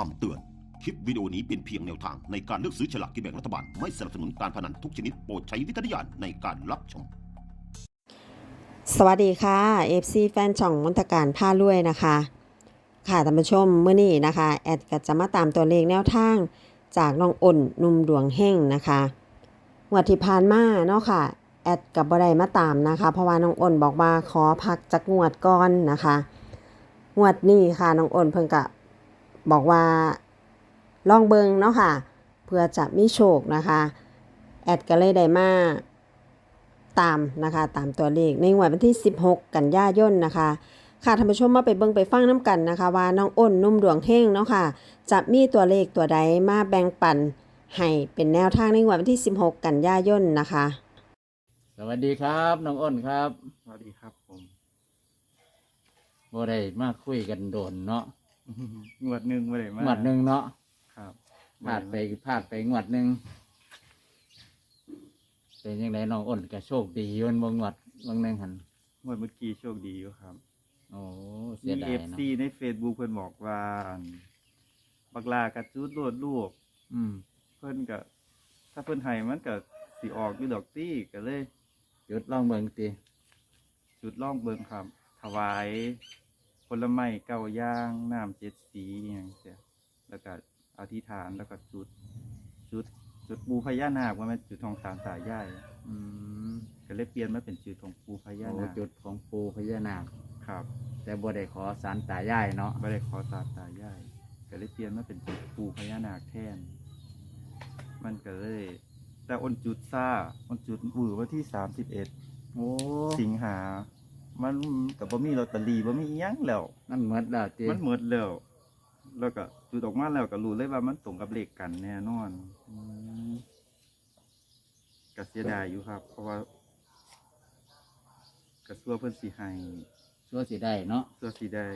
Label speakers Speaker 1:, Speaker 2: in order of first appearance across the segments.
Speaker 1: คำเตือน คลิปวิดีโอนี้เป็นเพียงแนวทางในการเลือกซื้อฉลากกินแบ่งรัฐบาล ไม่สนับสนุนการพนันทุกชนิดโปรดใช้วิจารณญาณในการรับชม
Speaker 2: สวัสดีค่ะ FC แฟนช่องมนตการผ้าลุวยนะคะ ค่ะท่านผู้ชมเมื่อนี้นะคะ แอดก็จะมาตามตัวเลขแนวทาง จากน้องอ่นนุ่มดวงเฮงนะคะงวดที่ผ่านมาเนาะค่ะแอดกับบ่ไดมาตามนะคะ เพราะว่าน้องอ่นบอกว่าขอพักจากงวดก่อนนะคะ งวดนี้ค่ะน้องอ่นเพิ่งกะ บอกว่าลองเบิงเนาะค่ะ เพื่อจะมีโชคนะคะ แอดก็เลยได้มาตามนะคะตามตัวเลขในงวดวันที่ 16 กันยายนนะคะค่ะท่านผู้ชมมาไปเบิ่งไปฟังน้ำกันนะคะ ว่าน้องอ้นนุ่มดวงเฮงเนาะค่ะ จะมีตัวเลขตัวใดมาแบ่งปันให้เป็นแนวทางในงวดวันที่ 16 กันยายนนะคะ
Speaker 3: สวัสดีครับน้องอ้นครับ
Speaker 4: สวัสดีครับผม
Speaker 3: บ่ได้มาคุยกันโดนเนาะ
Speaker 4: งวดหนึ่งมาเลยมาง
Speaker 3: วดหนึ่งเนาะ
Speaker 4: ครับ
Speaker 3: พลาดไปพลาดไปงวดหนึ่งเป็นยังไงน้องอ้นก็โชคดีอยืนบ่งวดบางหนึ่งหัน
Speaker 4: งวดเมื่อกี้โชคดีอยู่ครับ
Speaker 3: โอ้เสี
Speaker 4: มี
Speaker 3: ยดา
Speaker 4: เอยฟ
Speaker 3: เนาะ
Speaker 4: ซีในเฟซบุ๊กเพิ่นบอกว่าอั่นบักลากระจุดโลดรูป
Speaker 3: อืม
Speaker 4: เพิ่นก็ถ้าเพิ่นให้มันก็สิออกอยู่ดอกตี้ก็เลย
Speaker 3: จุดลองเบิ่งติ
Speaker 4: จุดล่องเบิงครับ ถวาย ผลไม้เก้าอย่างน้ำเจ็ดสีอหย่างเสียแล้วก็อธิษฐานแล้วก็จุด จุด จุดปูพญานาคว่ามันจุดทองสามสายใหญ่
Speaker 3: อืม
Speaker 4: ก็เลยเปลี่ยนมาเป็นจุดของปูพญา
Speaker 3: โอ้
Speaker 4: นาค
Speaker 3: จุดของปูพญานาค
Speaker 4: ครับ
Speaker 3: แต่บ่ได้ขอสารตายายเนาะ
Speaker 4: ไม่ได้ขอตาตายายก็เลยเปลี่ยนมาเป็นจุดปูพญานาคแทน มันก็เลย แต่อนจุดซ่าอนจุดมือวันที่สามสิบเอ็ด
Speaker 3: โอ้
Speaker 4: สิงหา มันกับบ่มีลอตเตอรี่บ่มีอิหยังแล้ว
Speaker 3: นั่นหมดแล้วติ
Speaker 4: มันหมดแล้ว แล้วก็จุดออกมาแล้วก็รู้เลยว่ามันตรงกับเลขกันแน่นอน
Speaker 3: อืม
Speaker 4: ก็เสียดายอยู่ครับ เพราะว่าก็ซัวเพิ่นสิให้
Speaker 3: ชัวร์สิได้เนาะ
Speaker 4: ซัวสิได้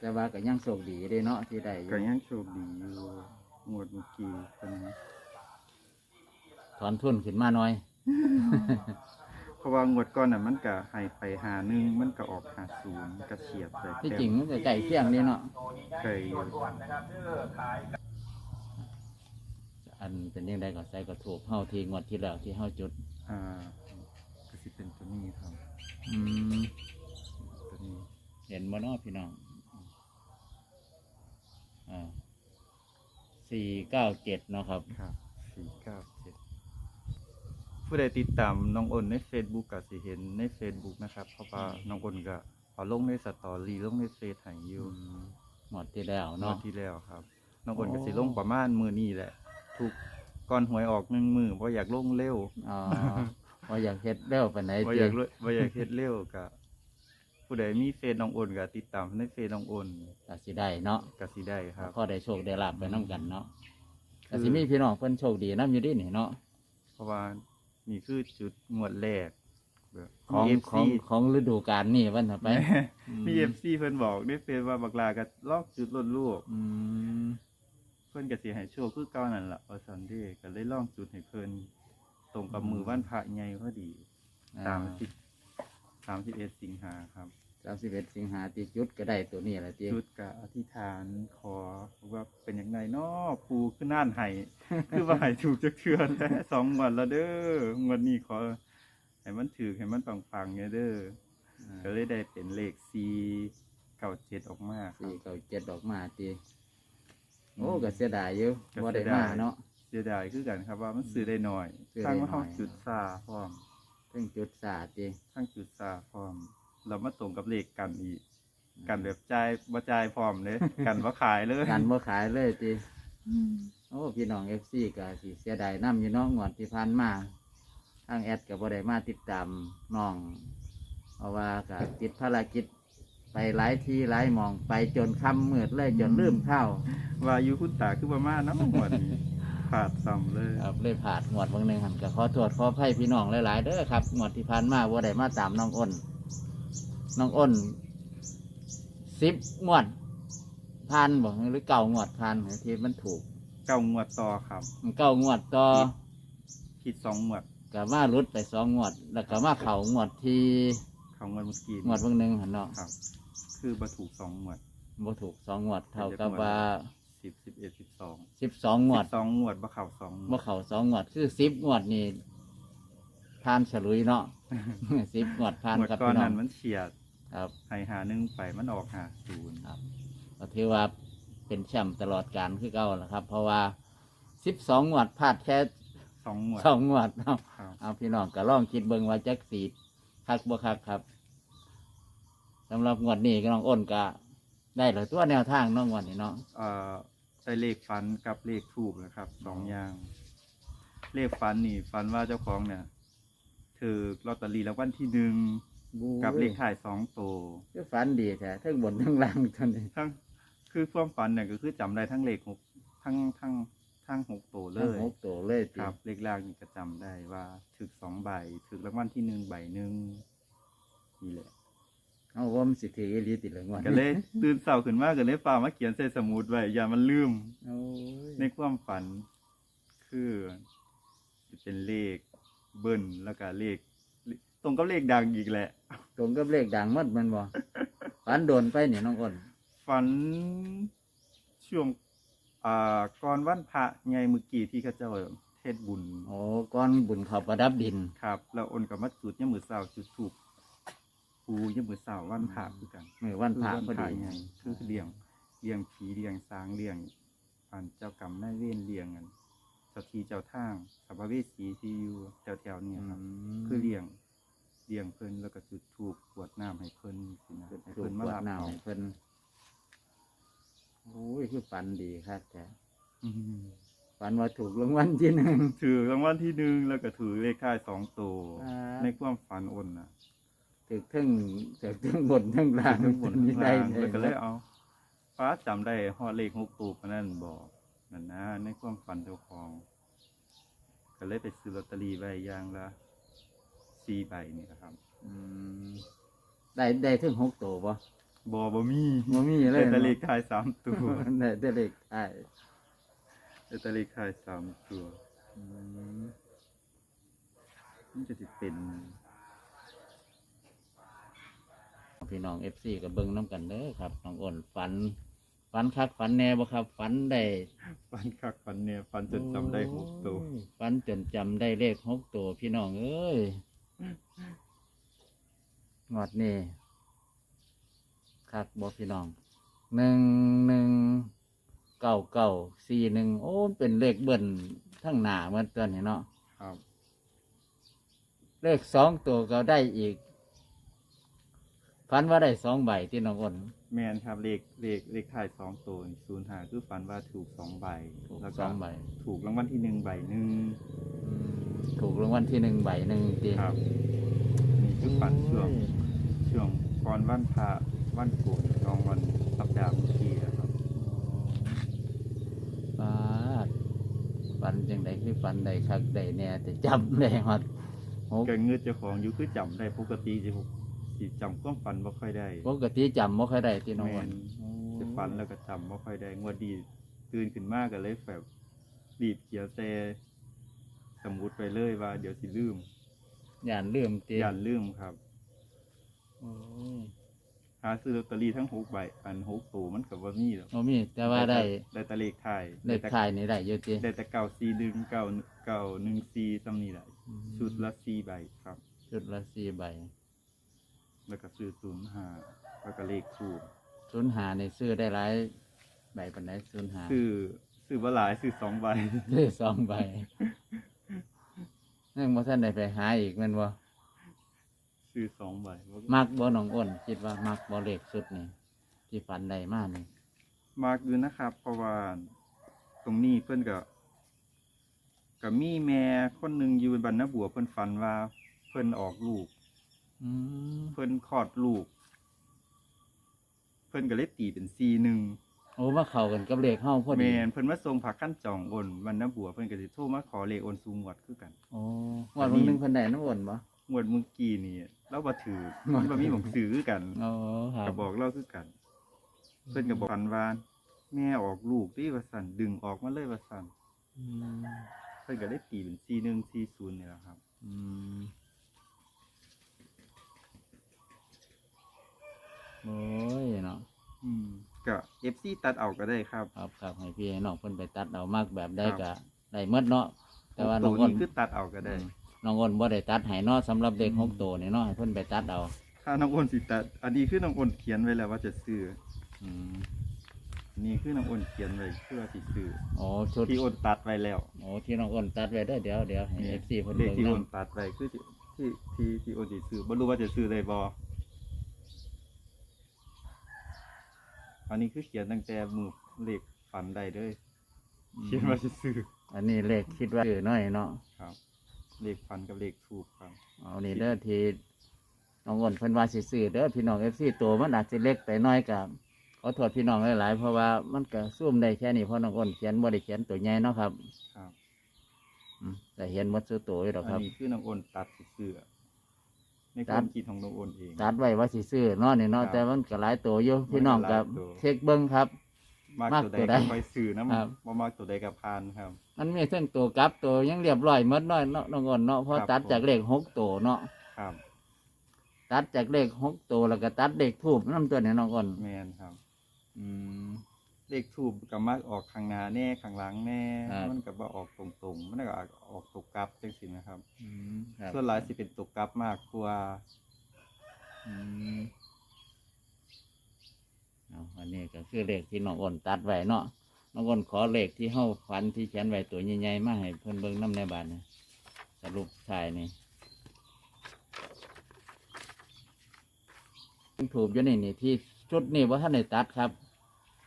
Speaker 3: แต่ว่าก็ยังโชคดีเด้เนาะที่ได้อยู่
Speaker 4: ก็ยังโชคดีอยู่งวดเมื่อกี้เพิ่น
Speaker 3: ถอนทุนขึ้นมาหน่อย
Speaker 4: เพราะว่างวดก่อนน่ะมันก็ให้ไปหาหนึ่งมันก็ออกหาศูนย์ก็เฉียดเลย
Speaker 3: ที่จริงมันก็ใกล้เคียงนี่เนาะ
Speaker 4: เคยอยู่
Speaker 3: อันเป็นยังไงก็ใส่ก็ถูกเฮาทีงวดที่แล้วที่เฮาจุด
Speaker 4: อ่าก็สิเป็นตัวนี้ครับ
Speaker 3: อืม
Speaker 4: ตัวนี้
Speaker 3: เห็นบ่เนาะพี่น้องอ่าสี่เก้าเจ็ดเนาะครับ
Speaker 4: ครับสี่เก้าเจ็ด ผู้ใดติดตามน้องอ้นใน Facebook ก็สิเห็นใน Facebook นะครับ เพราะว่าน้องอ้นก็เอาลงในสตอรี่ลงในเฟซให้อยู่
Speaker 3: หมดที่แล้ว
Speaker 4: งว
Speaker 3: เนาะ
Speaker 4: ดที่แล้วครับ น้องอ้นก็
Speaker 3: โอ้
Speaker 4: สิลงประมาณมือนี้แหละถูกก่อนหวยออกหนึ่งมือเพราะอยากลงเร็ว
Speaker 3: อ๋อว่าอยากเฮ็ดเร็วปานไหน
Speaker 4: ว่า
Speaker 3: ติ
Speaker 4: อยากเลยว่าอยากเฮ็ดเร็วก็ผู้ใดมีเฟซน้องอ้นก็ติดตามในเฟซน้องอ้น
Speaker 3: ก็สิได้เนาะ
Speaker 4: ก็สิได้ครับ
Speaker 3: พอได้โชคได้ลาบไปน้ำกันเนาะ
Speaker 4: คือ
Speaker 3: ก็สิมีพี่น้องเพิ่นโชคดีนํอยู่ดินี่เนาะ
Speaker 4: เพราะว่า นี่คือจุดงวดแรกแบบ
Speaker 3: ของ
Speaker 4: มี
Speaker 3: ของ
Speaker 4: FC
Speaker 3: ของฤดูกาลนี่วันต่อไป
Speaker 4: แม่
Speaker 3: อืม
Speaker 4: มีเอฟซีเพิ่นบอกได้เฟซว่าบักลาก็ลอกจุดลดลูก
Speaker 3: อืม
Speaker 4: เพิ่นก็สิให้โชคคือเก่านั่นล่ะว่าซันเดย์ก็เลยลองจุดให้เพิ่นตรงกับมือวันพระใหญ่พอดีสามสิบสามสิบเอ็ดสิงหาครับ
Speaker 3: สามสิบเอ็ดสิงหาติจุดก็ได้ตัวนี้แหละติ
Speaker 4: จุดกับอธิษฐานขอว่าเป็นอย่างไรเนาะครูขึ้นน่านไห้คือว่าไห้ถูกจะเทือนแล้วสองงวันแล้วเด้องวันนี้ขอให้มันถือให้มันปังๆเนี่ยเด้อก็เลยได้เป็นเลขสี่เก้าเจ็ดออกมาครั
Speaker 3: สี่
Speaker 4: บ
Speaker 3: เก้าเจ็ดดอกมาติโอ้ก็เสียดายอยู่
Speaker 4: ก็
Speaker 3: บ่
Speaker 4: เสี
Speaker 3: ได้
Speaker 4: ยดามา
Speaker 3: ยเนาะ
Speaker 4: เสียดายคือกันครับว่ามันซื้อได้หน่อย
Speaker 3: ซื้อได้
Speaker 4: ทั้งว่า
Speaker 3: หน่
Speaker 4: เขา
Speaker 3: อย
Speaker 4: จุดซาพร้อม
Speaker 3: เพิ่งจุดสาติ
Speaker 4: ทั้งจุดซาพร้อม เรามาตรงกับเลขกันอีก กันแบบจ่ายบ่จ่ายพร้อมเลย กันบ่ขายเลย
Speaker 3: การบ่ขายเลยติโอ้พี่น้อง FC ก็สิเสียดายนํอยู่เนาะงวดที่ผ่านมาทางแอดก็บ่ได้มาติดตามน้องเพราะว่าก็ติดภารกิจไปหลายที่หลายหมองไปจนค่ำมืดเลยจนลืมข้าว
Speaker 4: ว่าอยู่คุณตาคือประมาณเนาะหมดนี้ขาดซ้ำเลย
Speaker 3: ครับเลยผ่านงวดบางหนึ่งหันก็ขอตรวจขอไพ่พี่น้องหลายๆเด้อครับงวดที่ผ่านมาว่าได้มาตามน้องอ้น น้องอ้นสิบงวดผ่านบอกหรือเก่างวดผ่านที่มันถูก
Speaker 4: เก้างวดต่อครับ
Speaker 3: เก้างวดต่อ
Speaker 4: คิดสองงวด
Speaker 3: กับมารุดไปสองงวด แล้วก็มาเข่างวดที่
Speaker 4: เขางวดเมื่อกี้
Speaker 3: งวดบางหนึ่งหันเนาะ
Speaker 4: ครับ คือบ่ถูกสองงวด
Speaker 3: อบ่ถูกสองงวดเท่ากับว่า
Speaker 4: สิบสิบเอ็ดสิบสอง
Speaker 3: สิบสองงวด
Speaker 4: สองงวดบ่เข่าสอง
Speaker 3: บ่เข้าสองงวด คือสิบงวดนี่ผ่านฉลุยเนาะสิบงวดผ่าน
Speaker 4: งวด
Speaker 3: ครับ
Speaker 4: ก่อน
Speaker 3: พี่น้อ
Speaker 4: นั้
Speaker 3: ง
Speaker 4: นมันเฉียด
Speaker 3: ครับ
Speaker 4: ให้หาหนึ่งไปมันออกหาศูนย์
Speaker 3: ครับก็ถือว่าเป็นแชมป์ตลอดการคือเก่าแหละครับ เพราะว่าสิบสองงวดพลาดแค่
Speaker 4: สองงวด
Speaker 3: สองงวดเนาะ
Speaker 4: ครับ
Speaker 3: เอาพี่น้องก็ลองคิดเบิ่งว่าจักสีคักบ่คักครับสำหรับงวดนี้ก็น้องอ้นก็ได้เลยตัวแนวทางเน้องงวดนี้เนาะ
Speaker 4: เอ่อใช้เลขฟันกับเลขทูบนะครับสองอย่าง เลขฟันนี่ฟันว่าเจ้าของเนี่ยถือลอตเตอรี่รางวัลที่หนึ่ง กับเลขถ่ายสองตัว
Speaker 3: คือฝันดีแท้ทั้งบนทั้งล่างตอนนี้
Speaker 4: ทั้งคือความฝันเนี่ยก็คือจำได้ทั้งเลขหกทั้งทั้งทั้งหกตัวเล
Speaker 3: ทั้ง
Speaker 4: ย
Speaker 3: หกตัวเลยติ
Speaker 4: ครับเลขล่างนี่ก็จำได้ว่าถึกสองใบถึกรางวัลที่หนึ่งใบหนึ่งนี่แหละ
Speaker 3: เอาว่ามันสิถืออีหลีติดเลยงวด
Speaker 4: ก็เลยตื่นเสาขึ้นมาก็เลยฝ่ามาเขียนใส่สมุดไว้อย่ามันลืม
Speaker 3: โอ้ย
Speaker 4: ในความฝันคือจะเป็นเลขเบิ้ลแล้วก็เลข ตรงกับเลขดังอีกแหละ
Speaker 3: ตรงกับเลขดังหมัดแมันบ่ ฝันโดนไปเนี่ยน้องอ้น
Speaker 4: ฝันช่วงอ่าก่อนวันพระไงเมื่อกี้ที่เขาเจ้าเทศบุญ
Speaker 3: โอ้ก้อนบุญเขาประดับดิน
Speaker 4: ครับ แล้วอนกับมาจุดยามมือเสาจุดถูกปูยามมือเสาวันพระคือกัน
Speaker 3: มือวันพระพอดี
Speaker 4: ไงคือเลี้ยงเลี้ยงผีเลี้ยงสางเลี้ยงอันเจ้ากรรมนายเวรเลี้ยงกันเจ้าที่เจ้าทางสัพเวสีที่อยู่แถวๆเนี่ยครับ คือเลี้ยง เลี้ยงเพิ่นแล้วก็จุดธูปกรวดน้ำให้เพิ่นสินะให้
Speaker 3: ถู
Speaker 4: เพิ่
Speaker 3: ก
Speaker 4: น
Speaker 3: ก
Speaker 4: มาว
Speaker 3: ด
Speaker 4: รับ
Speaker 3: น้ำ
Speaker 4: เอา
Speaker 3: ให้เพิ่นโอ้ยคือฝันดีครับแต่
Speaker 4: อืม
Speaker 3: ฝันว่าถูกรางวัลที่หนึ่ง
Speaker 4: ถือรางวัลที่หนึ่งแล้วก็ถือเลขท้ายสองตัว
Speaker 3: อ่า
Speaker 4: ในความฝันอนน่ะ
Speaker 3: ถึกทั้งถึกทั้งบนทั้งล่าง
Speaker 4: ทั้งบน
Speaker 3: มี
Speaker 4: ทั้ง
Speaker 3: ได้
Speaker 4: ล่างแล้วก็เลยเอาฟ้าจำได้ฮอดเลขหกตัวปานนั้นบอกนั่นนะในความฝันเจ้าของ ก็เลยไปซื้อลอตเตอรี่ใบอย่างละ สี่ใบนี่นะครับ
Speaker 3: อืมได้ได้ถึงหกตัวปะ
Speaker 4: บอบ่มี
Speaker 3: บ่มีเลย
Speaker 4: แต่เลขท้ายสามตัว
Speaker 3: ได้ได้เลขไอ้
Speaker 4: แต่เลขท้ายสามตัว
Speaker 3: อืม
Speaker 4: มันจะสิเป็น
Speaker 3: พี่น้องเอฟซีกับเบิ้งน้ำกันเด้อครับน้องอ้นฝัน ฝันคักฝันแน่บ่ครับ ฝันได้
Speaker 4: ฟันคักฟันเนี่ยฟันจนจำได้หกตัว
Speaker 3: โอ้ยฝันจนจำได้เลขหกตัวพี่น้องเอ้ย งอดนี่คักบอกพี่น้องหนึ่งหนึ่งเก้าเก้าสี่หนึ่งโอ้เป็นเลขเบิ้ลทั้งหน้าเหมือนตัวนี้เนาะ
Speaker 4: ครับ
Speaker 3: เลขสองตัวก็ได้อีกฝันว่าได้สองใบที่น้องอ้น
Speaker 4: แมนครับเลขเลขเลขท้ายสองตัวศูนย์หาคือฟันว่าถูกสองใบ
Speaker 3: ถูก
Speaker 4: แล้ว
Speaker 3: ส
Speaker 4: ก็
Speaker 3: องใบ
Speaker 4: ถูกรางวัลที่หนึ่งใบหนึ่ง
Speaker 3: อืมถูกรางวัลที่หนึ่งใบหนึ่งตี
Speaker 4: ครับนี่คือฟันช่วงช่วงก่อนวันพระวันโกนรองวันสัปดาห์เมื่อกี้อะครับ
Speaker 3: ฟาดฝันจังใดคือฝันใดคักใดแน่แต่จำได้ฮอดโอ้
Speaker 4: แกเงือเจ้าของอยู่คือจำได้ปกติจะ สิจำความฝันบ่ค่อยได้
Speaker 3: ปกติจำบ่ค่อยได้ที่น้อง
Speaker 4: แม
Speaker 3: อ้น
Speaker 4: นจะฝันแล้วก็จำบ่ค่อยได้งวดดีตื่นขึ้นมากก็เลยแบบรีบเขียนแต่สมุดไปเลยว่า เดี๋ยวสิลืม
Speaker 3: ย่านลืมตี
Speaker 4: อย่าลืมครับ
Speaker 3: โอ้ย
Speaker 4: หาซื้อลอตเตอรี่ทั้งหกใบอันหกตัวมันกับว่ามีหรอก
Speaker 3: โอ้มีแต่ว่าได้
Speaker 4: ได้แต่เลขไทาย
Speaker 3: เลขท้ายนี่ได้เยอะตี
Speaker 4: ได้แต่เก่าซีดึงเก่าเก่าหนึ่งซีซ้ำนี่แหละชุดละซีใบครับ
Speaker 3: ชุดละสี่ใบ
Speaker 4: แล้วก็ซื้อศูนย์ห้าแล้วก็เลขทูบ
Speaker 3: ศูนย์หาในซื้อได้หลายใบปันไดศูนย์หา
Speaker 4: ซื้อซื้อว่าหลายซื้อสองใบ
Speaker 3: ซื้อสองใบนั่งบ่ท่านได้ไปหาอีกแมันบ่
Speaker 4: ซื้อสองใบ
Speaker 3: มักบ่น้องอ้นคิดว่ามักบ่เลขสุดนี่ที่ฝันใดมากนี่
Speaker 4: มากอยู่นะครับ เพราะว่าตรงนี้เพื่อนก็กับมีแม่คนหนึ่งอยู่บรรณบัวเพื่อนฝันว่าเพื่อนออกลูก
Speaker 3: อืม
Speaker 4: เพื่อนคลอดลูก เพื่อนก็เลยตีเป็นซีหนึ่ง
Speaker 3: โอ้มาเข้ากันกับเลขเฮาพอ
Speaker 4: แม
Speaker 3: ดี
Speaker 4: นเพิ่นมาส่งผักขั้นจองโอนวันน้ำบัวเพิ่นก็สิโทรมาขอเลขโอนสูงหวดคือกัน
Speaker 3: โอ้งวดวันหนึงเพิ่นได้น้ำอ้นบ่
Speaker 4: งวดเมื่อกี้นี่เราบ่ถือ
Speaker 3: งวด
Speaker 4: มันบ่มีหม่องซื้อคือกัน
Speaker 3: โอ้ครั
Speaker 4: ก็
Speaker 3: บ
Speaker 4: บอกเราคือกัน เพิ่นก็บอกกันว่าแม่ออกลูกที่ว่าสั่นดึงออกมาเลยว่าสั่น
Speaker 3: อืม
Speaker 4: เพิ่นก็ได้ตีเป็น41 40นี่แหละครับ
Speaker 3: อืม โอ้ยเนาะ
Speaker 4: อืมก็ก็เอฟซีตัดเอาก็ได้ครับ
Speaker 3: ครับครับให้พี่ให้น้องเพิ่นไปตัดเอามากแบบได้
Speaker 4: ครั
Speaker 3: ก็
Speaker 4: บ
Speaker 3: ได้หมดเนาะแต่ว่าน้
Speaker 4: ตั
Speaker 3: อง
Speaker 4: ว
Speaker 3: อ้น
Speaker 4: นี้คือตัดเอาก็ได้
Speaker 3: น้องอ้นบ่ได้ตัดให้เนาะสำหรับเด็กหกตัวนี่เนาะให้เพิ่นไปตัดเอา
Speaker 4: ถ้าน้องอ้นสิตัด อันนี้คือน้องอ้นเขียนไว้แล้วว่าจะซื้อ
Speaker 3: อืม
Speaker 4: อันนี่คือน้องอ้นเขียนไว้เพื่อสิซื้อ
Speaker 3: โอ้ชุด
Speaker 4: ที่อ้นตัดไว้แล้ว
Speaker 3: โอ้ที่น้องอ้นตัดไว้เด้อเดี๋ยวเดี๋ยวให้
Speaker 4: นี่
Speaker 3: FC เพิ่น
Speaker 4: เลข
Speaker 3: เบิ่ง
Speaker 4: ที่
Speaker 3: นํ
Speaker 4: อ้นตัดไว้คือที่ที่ที่ที่อ้นสิซื้อบ่รู้ว่าจะซื้อได้บ่ อันนี้คือเขียนตั้งแต่มือเลขฝันได้เด้อเขียนว่าสิซื้อ
Speaker 3: อันนี้เลขคิดว่าคือน้อยเนาะ
Speaker 4: ครับ เลขฝันกับเลขทูบครับ
Speaker 3: เอานี่เด้อที่น้องอ้นเพิ่นว่าสิซื้อเด้อพี่น้อง FC ตัวมันอาจจะเล็กไปหน้อยกับขอโทษพี่น้องหลายๆเพราะว่ามันก็ซูมได้แค่นี้เพราะน้องอ้นเขียนบ่ได้เขียนตัวใหญ่เนาะครับ
Speaker 4: ครับ
Speaker 3: อืมแต่เห็นหมดซื้อตัวอยู่ดอก
Speaker 4: อั
Speaker 3: คนรับ
Speaker 4: นี้คือน้องอ้นตัดสิซื้อ ในค
Speaker 3: ตั
Speaker 4: วา
Speaker 3: ด
Speaker 4: มคิดของน้องอ้นเอง
Speaker 3: ตัดไว้ว่าสิซื้อเนาะนี่เนาะ
Speaker 4: ครับ
Speaker 3: แต่มันก็หลายตัวอยู่พี่น้องกับ
Speaker 4: หลายตัว
Speaker 3: เช็คเบิ้งครับ
Speaker 4: มาก
Speaker 3: มาก
Speaker 4: ตัวใด
Speaker 3: ตัวใด
Speaker 4: ก็ค่อยซื้อนะครับบ่มากตัวใดก็พานครับ
Speaker 3: มันมีเส้นตัวกลับตัวยังเรียบร้อยหมดเนาะเนาะน้องอ้นเนาะเพราะ
Speaker 4: ครับ
Speaker 3: ตัดจากเลขหกตัวเนาะ
Speaker 4: ครับ
Speaker 3: ตัดจากเลขหกตัวแล้วก็ตัดเลขทูบน้ำตัวเนี่ยน้องอ้น
Speaker 4: แมนครับ
Speaker 3: อืม
Speaker 4: เลขทูบก็มักออกข้างหน้าแน่ข้างหลังแน่
Speaker 3: ครับ
Speaker 4: มันก็บ่ออกตรงๆ มันก็ออกตกกลับจังซี่นะครับ
Speaker 3: อืมครับ
Speaker 4: ส่วนหลายสิเป็นตกกลับมากกว่า
Speaker 3: อืมเอาอันนี้ก็คือเลขที่น้องอ้นตัดไว้เนาะน้องอ้นขอเลขที่เฮาฝันที่เขียนไว้ตัวใหญ่ๆมาให้เพิ่นเบิ่งน้ำในบ้านเนี่ยสรุปท้ายนี่ถูกอยู่นี่นี่ที่ชุดนี้ว่าท่านได้ตัดครับ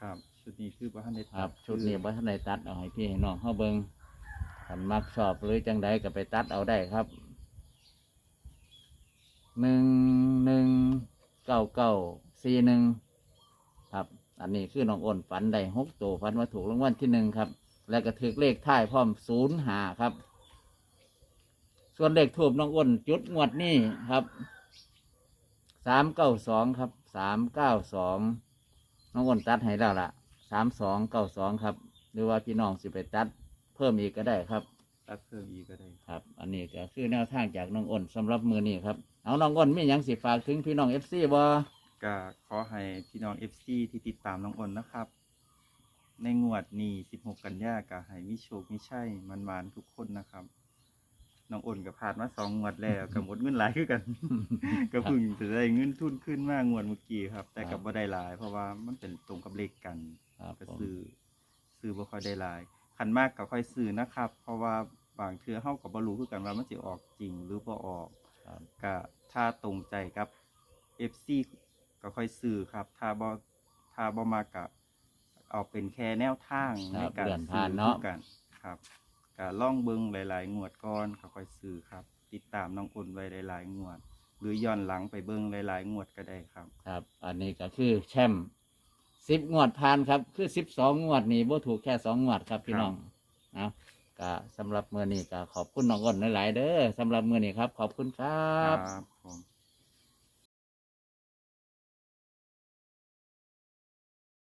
Speaker 4: ครับ ชุดนี้คือบ่ทันได้
Speaker 3: ครับ
Speaker 4: ตั
Speaker 3: ชุดนี้ว่าท่านได้ตัดเอาให้พี่ให้น้องเฮาเบิ่งขันมักชอบหรือจังใดก็ไปตัดเอาได้ครับหนึ่งหนึ่งเก้าเก้าสี่หนึ่งครับ อันนี้คือน้องอ้นฝันได้หกตัวฝันว่าถูกรางวัลที่หนึ่งครับ แล้วก็ถือเลขท้ายพร้อมศูนย์หาครับ ส่วนเลขทูบน้องอ้นจุดงวดนี้ครับสามเก้าสองครับสามเก้าสองน้องอ้นตัดให้แล้วล่ะ สามสองเก้าสองครับ หรือว่าพี่น้องสิไปตัด เพิ่มอีกก็ได้ครับ
Speaker 4: ตัดเพิ่มอีกก็ได้
Speaker 3: ครับ อันนี้ก็คือแนวทางจากน้องอ้นสำหรับมือนี้ครับ เอาน้องอ้นมีหยังสิฝากถึงพี่น้องเอฟซีบ่
Speaker 4: ก็ขอให้พี่น้อง FC ที่ติดตามน้องอ้นนะครับ ในงวดนี้ 16 กันยาก็ให้มีโชคมีชัยมันๆทุกคนนะครับ น้องอ้นก็ผ่านมาสองงวดแล้วก็หมดเงินหลายคือกัน ก็เพิ่งจะได้เงินทุนขึ้นมางวดเมื่อกี้ครับ แต่ก็บ่ได้หลาย เพราะว่ามันเป็นตรงกับเลขกัน
Speaker 3: ครับ
Speaker 4: ก็
Speaker 3: ผม
Speaker 4: ซื้อซื้อบ่ค่อยได้หลายคันมากก็ค่อยซื้อนะครับ เพราะว่าบางเทื่อเฮาก็บ่รู้คือกันว่ามันสิออกจริงหรือบ่ออก
Speaker 3: ครับ
Speaker 4: ก็ถ้าตรงใจกับ FC ก็ค่อยซื้อครับ ถ้าบ่ถ้าบ่มากก็เอาเป็นแค่แนวทาง
Speaker 3: ค
Speaker 4: ใน
Speaker 3: รับ
Speaker 4: การ
Speaker 3: เลื่อน
Speaker 4: ซื้
Speaker 3: ผ่า
Speaker 4: อน
Speaker 3: เนาะ
Speaker 4: คือกันครับ ก็ล่องเบิ่งหลาย ๆ งวดก่อนก็ค่อยซื้อครับ ติดตามน้องอุ่นไว้หลาย ๆ งวด หรือย้อนหลังไปเบิ่งหลาย ๆ งวดก็ได้ครับ
Speaker 3: ครับ อันนี้ก็คือแชมป์สิบงวดผ่านครับ คือสิบสองงวดนี่บ่ถูกแค่สองงวดครับพี่น้องนะก็สำหรับมือนี้ก็ขอบคุณน้องอ้นหลายๆเด้อสำหรับมือนี้ครับ ขอบคุณครับ
Speaker 4: ครับผม